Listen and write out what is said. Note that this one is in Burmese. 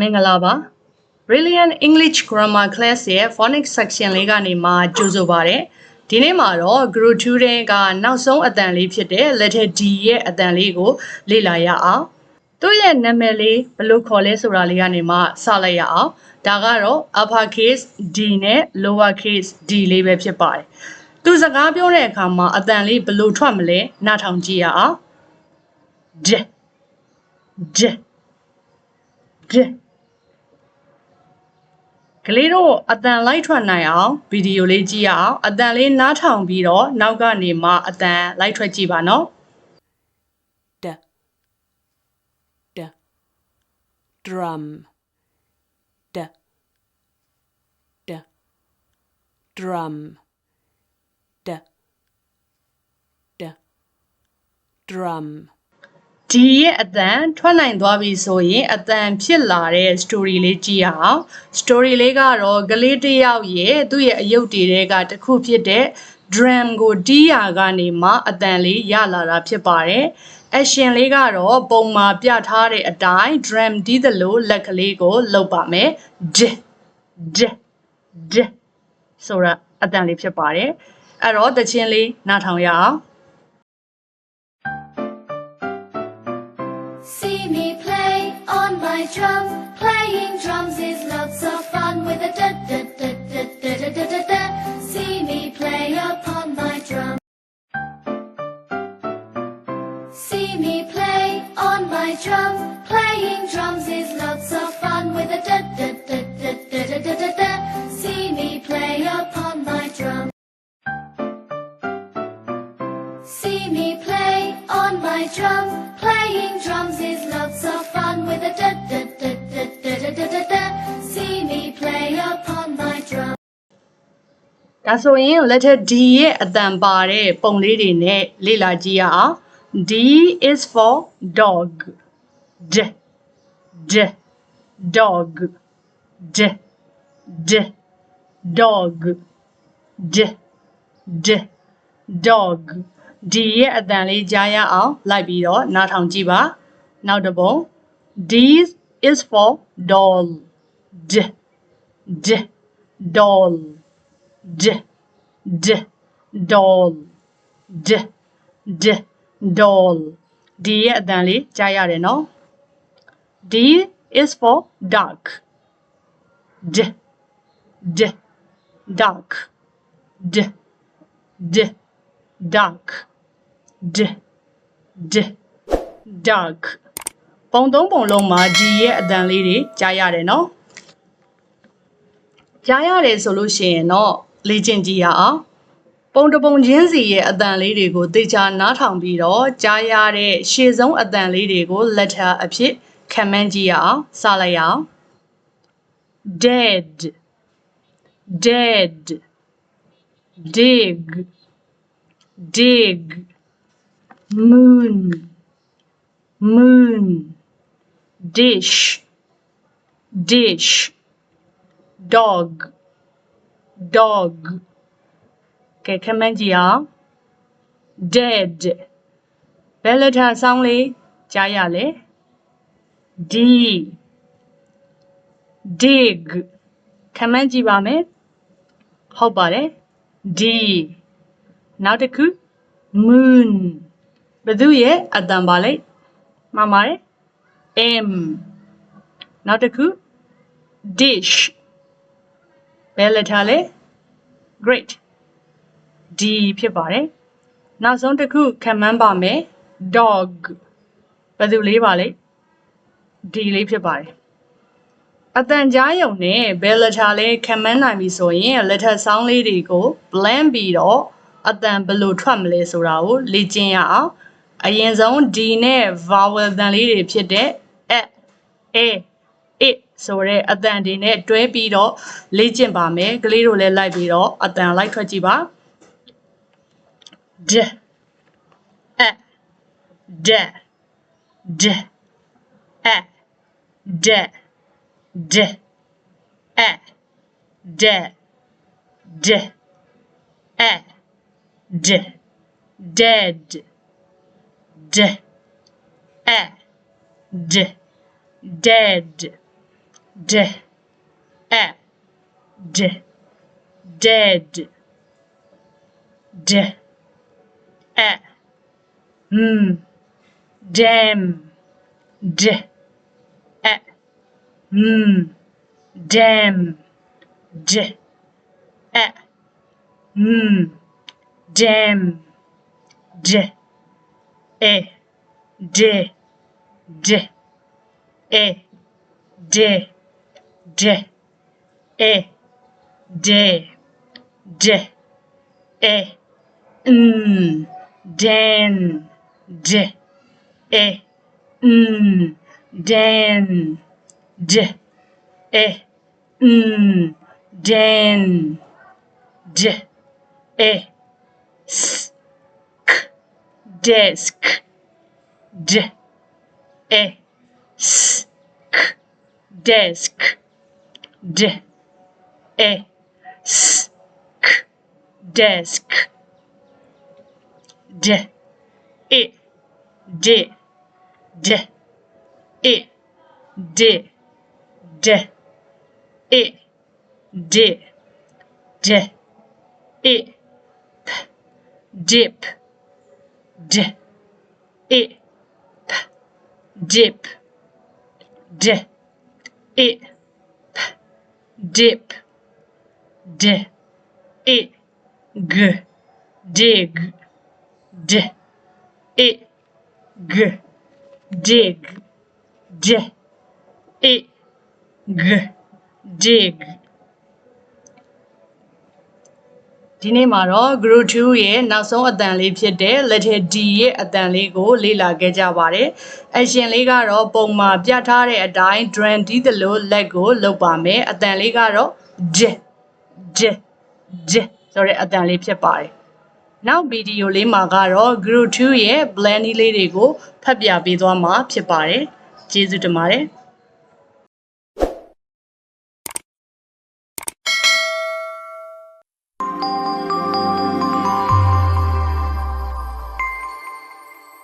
မင်္ဂလာပါ Brilliant English Grammar Class ရဲ့ phonics section လေးကနေမှကြိုဆိုပါရစေ။ဒီနေ့မှာတော့ Group 2တဲ့ကနောက်ဆုံးအတန်လေးဖြစ်တဲ့ letter D ရဲ့အတန်လေးကိုလေ့လာရအောင်။သူ့ရဲ့နာမည်လေးဘယ်လိုခေါ်လဲဆိုတာလေးကနေမှစလိုက်ရအောင်။ဒါကတော့ upper case D နဲ့ lower case D လေးပဲဖြစ်ပါတယ်။သူစကားပြောတဲ့အခါမှာအတန်လေးဘယ်လိုထွက်မလဲနားထောင်ကြည့်ရအောင်။ D D D ကလေးတို့အတန်လိုက်ထွက်နိုင်အောင်ဗီဒီယိုလေးကြည့်ရအောင်အတန်လေးနားထောင်ပြီးတော့နောက်ကနေမှအတန်လိုက်ထွက်ကြည့်ပါနော် d d drum d d drum d d drum ဒီရဲ့အတန်ထွက်နိုင်သွားပြီဆိုရင်အတန်ဖြစ်လာတဲ့ story လေးကြည့်ရအောင် story လေးကတော့ကလေးတစ်ယောက်ရဲ့သူ့ရဲ့အယုတ်တွေကတစ်ခုဖြစ်တဲ့ drum ကိုတီးရကနေမှအတန်လေးရလာတာဖြစ်ပါတယ် action လေးကတော့ပုံမှာပြထားတဲ့အတိုင်း drum တီးသလိုလက်ကလေးကိုလှုပ်ပါမယ် d d d ဆိုတာအတန်လေးဖြစ်ပါတယ်အဲ့တော့တခြင်းလေးနားထောင်ရအောင် the dead ဒါဆိုရင် letter D ရဲ့အတန်ပါတဲ့ပုံလေးတွေနဲ့လေ့လာကြည့်ရအောင် D is for dog D D dog D D dog D D dog D ရဲ့အတန်လေးကြားရအောင်လိုက်ပြီးတော့နားထောင်ကြည့်ပါနောက်တစ်ပုံ D is for doll D D doll d d doll d d doll ဒီရဲ့အတန်လေးကြားရတယ်နော် D is for duck d d duck d d duck d d duck ပုံသုံးပုံလုံးမှာ D ရဲ့အတန်လေးတွေကြားရတယ်နော်ကြားရတယ်ဆိုလို့ရှိရင်တော့ လေ့ကျင့်ကြည့်ရအောင်ပုံတစ်ပုံချင်းစီရဲ့အတန်လေးတွေကိုသေချာနားထောင်ပြီးတော့ကြားရတဲ့ရှေ့ဆုံးအတန်လေးတွေကို letter အဖြစ်ခံမှန်းကြည့်ရအောင်စလိုက်ရအောင် dead dead dig dig moon moon dish dish dog dog ကဲခမန်းကြည့်အောင် dead ဘယ်လက်ထဆောင်းလေးကြားရလဲ d dig ခမန်းကြည့်ပါမယ်ဟုတ်ပါတယ် d နောက်တစ်ခု moon ဘယ်သူရဲ့အတန်ပါလဲမှန်ပါတယ် m နောက်တစ်ခု dish ဘယ်လက်ထားလဲ great d ဖြစ်ပါတယ်နောက်ဆုံးတစ်ခုခံမှန်းပါမယ် dog ဘယ်သူလေးပါလဲ d လေးဖြစ်ပါတယ်အတန်ကြားယုံနဲ့ဘယ်လက်ထားလဲခံမှန်းနိုင်ပြီဆိုရင်လက်ထပ်ဆောင်းလေးတွေကို blend ပြီးတော့အတန်ဘယ်လိုထွက်မလဲဆိုတာကိုလေ့ကျင့်ရအောင်အရင်ဆုံး d နဲ့ vowel တန်လေးတွေဖြစ်တဲ့ a a it ဆိုတဲ့အတန်တွေနဲ့တွဲပြီးတော့လေ့ကျင့်ပါမယ်ကလေးတို့လည်းလိုက်ပြီးတော့အတန်လိုက်ထွက်ကြည့်ပါ d a d d a d d a d d a d dead d a d dead d a d dead d a mm damn d a mm damn d a mm damn d a d d a d d a d d a mm dan d a mm dan d a mm dan d a s k desk d a s k desk d. A s. K. Desk d. İ d. D. İ d. D. İ d. D. İ p. Dip d. İ p. Dip d. İ p dip. D. I g. Dig d. I g. Dig d. I g. Dig ဒီနေ့မှာတော့ group 2ရဲ့နောက်ဆုံးအတန်လေးဖြစ်တဲ့ letter D ရဲ့အတန်လေးကို လေ့လာခဲ့ကြပါတယ်။ action လေးကတော့ပုံမှာပြထားတဲ့အတိုင်း drum တီးသလိုလက်ကိုလုပ်ပါမယ်။အတန်လေးကတော့ d d d ဆိုတဲ့အတန်လေးဖြစ်ပါတယ်။နောက်ဗီဒီယိုလေးမှာကတော့ group 2ရဲ့ blend လေးတွေကိုဖတ်ပြပေးသွားမှာဖြစ်ပါတယ်။ကျေးဇူးတင်ပါတယ်။